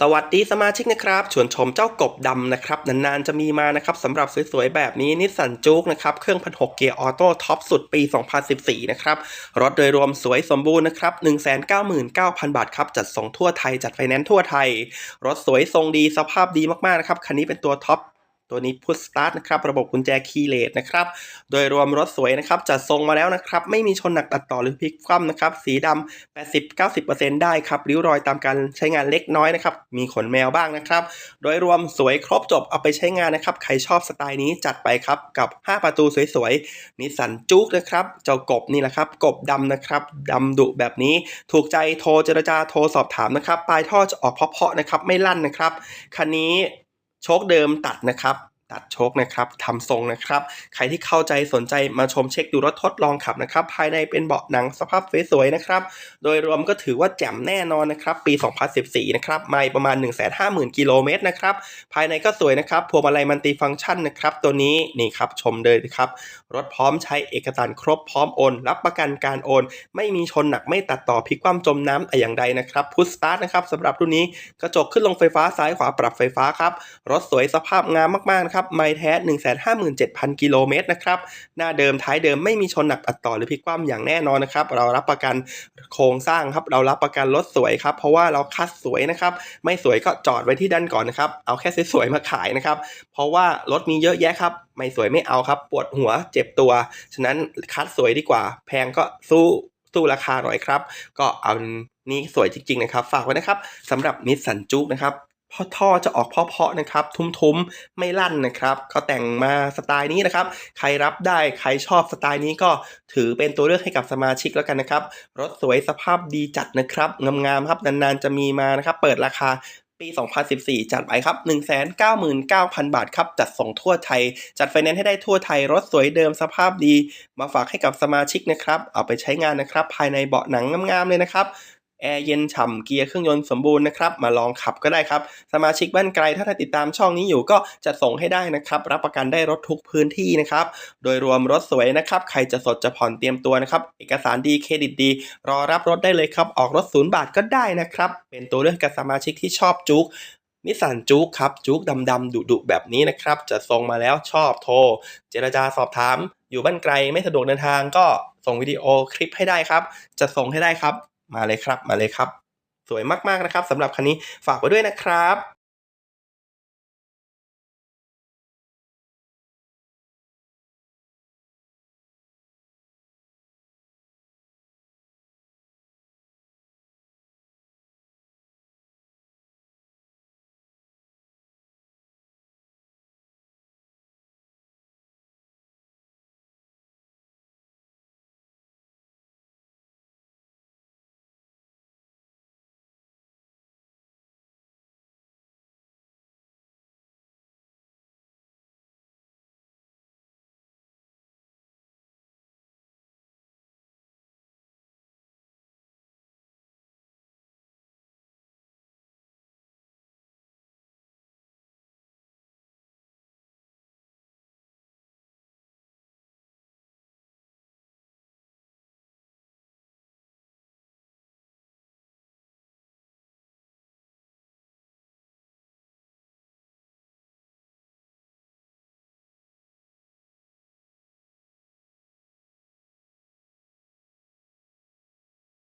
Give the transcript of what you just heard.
สวัสดีสมาชิกนะครับชวนชมเจ้ากบดำนะครับนานๆจะมีมานะครับสำหรับสวยๆแบบนี้นิสสันจูกนะครับเครื่องพันหกเกียร์ออโต้ท็อปสุดปี 2014 นะครับรถโดยรวมสวยสมบูรณ์นะครับ199,000 บาทครับจัดส่งทั่วไทยจัดไฟแนนซ์ทั่วไทย รถสวยทรงดีสภาพดีมากๆนะครับคันนี้เป็นตัวท็อป ตัวนี้พุชสตาร์ทนะครับ ระบบกุญแจคีย์เลสนะครับ โดยรวมรถสวยนะครับ จัดทรงมาแล้วนะครับ ไม่มีชนหนักตัดต่อหรือพลิกคว่ำนะครับ สีดำ80-90%ได้ครับ ริ้วรอยตามการใช้งานเล็กน้อยนะครับ มีขนแมวบ้างนะครับ โดยรวมสวยครบจบเอาไปใช้งานนะครับ ใครชอบสไตล์นี้จัดไปครับ กับ 5 ประตูสวยๆ นิสสันจุกนะครับ เจ้ากบนี่แหละครับ กบดำนะครับดำดุแบบนี้ ถูกใจโทรเจรจาโทรสอบถามนะครับ ปลายท่อจะออกเพาะๆนะครับ ไม่ลั่นนะครับ คันนี้ โชคเดิมตัดนะครับ ตัดโชคนะครับทำทรงนะครับ ใครที่เข้าใจสนใจมาชมเช็คดูรถทดลองขับนะครับ ภายในเป็นเบาะหนังสภาพสวยๆนะครับ โดยรวมก็ถือว่าแจ่มแน่นอนนะครับ ปี 2014 นะครับไม่ประมาณ 150,000 กิโลเมตรนะครับ ภายในก็สวยนะครับพวงมาลัยมันติฟังก์ชันนะครับ ตัวนี้นี่ครับชมเลยนะครับ รถพร้อมใช้เอกสารครบพร้อมโอน รับประกันการโอน ไม่มีชนหนักไม่ตัดต่อพลิกคว่ำจมน้ำแต่อย่างใดนะครับพุชสตาร์ทนะครับสำหรับรุ่นนี้กระจกขึ้นลงไฟฟ้าซ้ายขวาปรับไฟฟ้าครับรถสวยสภาพงามมากๆนะครับไม่แท้157,000 กิโลเมตรนะครับ หน้าเดิมท้ายเดิมไม่มีชนหนักตัดต่อหรือพลิกคว่ำอย่างแน่นอนนะครับ เรารับประกันโครงสร้างครับ เรารับประกันรถสวยครับ เพราะว่าเราคัดสวยนะครับ ไม่สวยก็จอดไว้ที่ด้านก่อนนะครับ เอาแค่สวยๆมาขายนะครับ เพราะว่ารถมีเยอะแยะครับ ไม่สวยไม่เอาครับ ปวดหัวเจ็บตัว ฉะนั้นคัดสวยดีกว่า แพงก็สู้สู้ราคาหน่อยครับ ก็เอานี่สวยจริงๆนะครับ ฝากไว้นะครับสำหรับนิสสันจุกนะครับ พอท่อจะออกเพาะๆนะครับ ทุ้มๆ ไม่ลั่นนะครับเขาแต่งมาสไตล์นี้นะครับ ใครรับได้ใครชอบสไตล์นี้ก็ถือเป็นตัวเลือกให้กับสมาชิกแล้วกันนะครับ รถสวยสภาพดีจัดนะครับงามๆครับนานๆจะมีมานะครับ เปิดราคาปี 2014 จัดไปครับ 199,000 บาทครับ จัดส่งทั่วไทย จัดไฟแนนซ์ให้ได้ทั่วไทย รถสวยเดิมสภาพดี มาฝากให้กับสมาชิกนะครับ เอาไปใช้งานนะครับ ภายในเบาะหนังงามๆเลยนะครับ แอร์เย็นฉ่ำเกียร์เครื่องยนต์สมบูรณ์นะครับมาลองขับก็ได้ครับ สมาชิกบ้านไกลถ้าท่านติดตามช่องนี้อยู่ก็จะส่งให้ได้นะครับ รับประกันได้รถทุกพื้นที่นะครับ โดยรวมรถสวยนะครับ ใครจะสดจะผ่อนเตรียมตัวนะครับ เอกสารดีเครดิตดี รอรับรถได้เลยครับ ออกรถศูนย์บาทก็ได้นะครับ เป็นตัวเลือกกับสมาชิกที่ชอบจุกนิสสันจุกครับจุกดำๆดุๆแบบนี้นะครับจะส่งมาแล้วชอบโทร เจรจาสอบถาม อยู่บ้านไกลไม่สะดวกเดินทางก็ส่งวิดีโอคลิปให้ได้ครับ จะส่งให้ได้ครับ มาเลยครับ มาเลยครับ สวยมากๆนะครับสำหรับคันนี้ฝากไว้ด้วยนะครับ